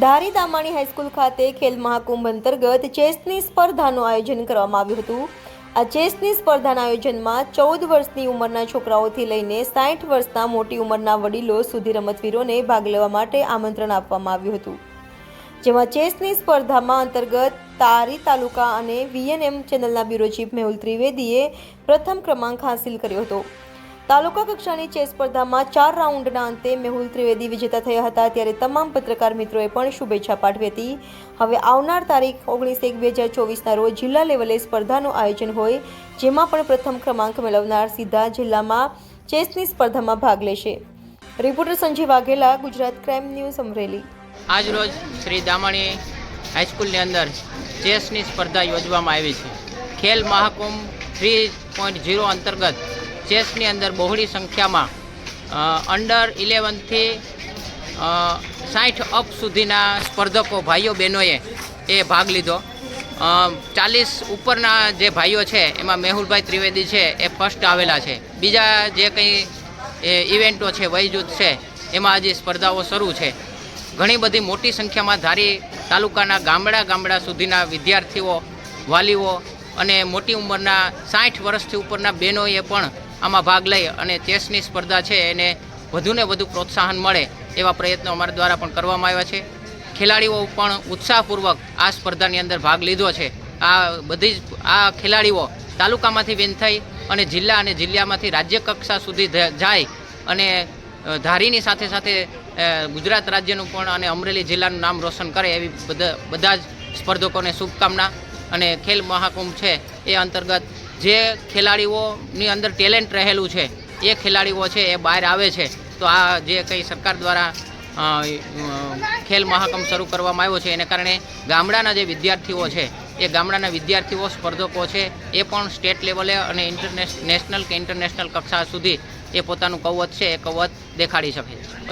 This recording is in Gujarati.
ધારી દામાણી હાઈસ્કૂલ ખાતે ખેલ મહાકુંભ અંતર્ગત ચેસની સ્પર્ધાનું આયોજન કરવામાં આવ્યું હતું. આ ચેસની સ્પર્ધાના આયોજનમાં ચૌદ વર્ષની ઉંમરના છોકરાઓથી લઈને સાઠ વર્ષના મોટી ઉંમરના વડીલો સુધી રમતવીરોને ભાગ લેવા માટે આમંત્રણ આપવામાં આવ્યું હતું. જેમાં ચેસની સ્પર્ધામાં અંતર્ગત તારી તાલુકા અને વીએનએમ ચેનલના બ્યુરો ચીફ મેહુલ ત્રિવેદીએ પ્રથમ ક્રમાંક હાંસિલ કર્યો હતો. તાલુકા કક્ષાની ચેસ સ્પર્ધામાં ચાર રાઉન્ડના અંતે મેહુલ ત્રિવેદી વિજેતા થયા હતા. ત્યારે તમામ પત્રકાર મિત્રોએ પણ શુભેચ્છા પાઠવી હતી. હવે આવનાર તારીખ ઓગણીસ એક બે હજાર ચોવીસના રોજ જિલ્લા લેવલે સ્પર્ધાનું આયોજન હોય, જેમાં પણ પ્રથમ ક્રમાંક મેળવનાર સીધા જિલ્લામાં ચેસની સ્પર્ધામાં ભાગ લેશે. Reporter Sanjay Vaghela, Gujarat crime news Amreli. આજ રોજ શ્રી દામાણી હાઈસ્કૂલની અંદર ચેસની સ્પર્ધા યોજવામાં આવી છે. Khel Mahakumbh three point zero અંતર્ગત ચેસની અંદર બહોળી સંખ્યામાં અંડર ઇલેવનથી સાઠ અપ સુધીના સ્પર્ધકો ભાઈઓ બહેનોએ એ ભાગ લીધો. ચાલીસ ઉપરના જે ભાઈઓ છે, એમાં મેહુલભાઈ ત્રિવેદી છે, એ ફર્સ્ટ આવેલા છે. બીજા જે કંઈ ઇવેન્ટો છે, વયજૂથ છે, એમાં હજી સ્પર્ધાઓ શરૂ છે. ઘણી બધી મોટી સંખ્યામાં ધારી તાલુકાના ગામડા ગામડા સુધીના વિદ્યાર્થીઓ, વાલીઓ અને મોટી ઉંમરના સાઠ વર્ષથી ઉપરના બહેનોએ પણ આમાં ભાગ લઈ અને ચેસની સ્પર્ધા છે એને વધુને વધુ પ્રોત્સાહન મળે એવા પ્રયત્નો અમારા દ્વારા પણ કરવામાં આવ્યા છે. ખેલાડીઓ પણ ઉત્સાહપૂર્વક આ સ્પર્ધાની અંદર ભાગ લીધો છે. આ બધી જ આ ખેલાડીઓ તાલુકામાંથી વિન થઈ અને જિલ્લા અને જિલ્લામાંથી રાજ્ય કક્ષા સુધી જાય અને ધારીની સાથે સાથે ગુજરાત રાજ્યનું પણ અને અમરેલી જિલ્લાનું નામ રોશન કરે એવી બધા બધા જ સ્પર્ધકોને શુભકામના અને ખેલ મહાકુંભ છે એ અંતર્ગત જે ખેલાડીઓની અંદર ટેલેન્ટ રહેલું છે, એ ખેલાડીઓ છે, એ બહાર આવે છે, તો આ જે કંઈ સરકાર દ્વારા ખેલ મહાકુંભ શરૂ કરવામાં આવ્યો છે, એને કારણે ગામડાના જે વિદ્યાર્થીઓ છે, એ ગામડાના વિદ્યાર્થીઓ, સ્પર્ધકો છે, એ પણ સ્ટેટ લેવલે અને નેશનલ કે ઇન્ટરનેશનલ કક્ષા સુધી એ પોતાનું કવચ છે, એ કવત દેખાડી શકે છે.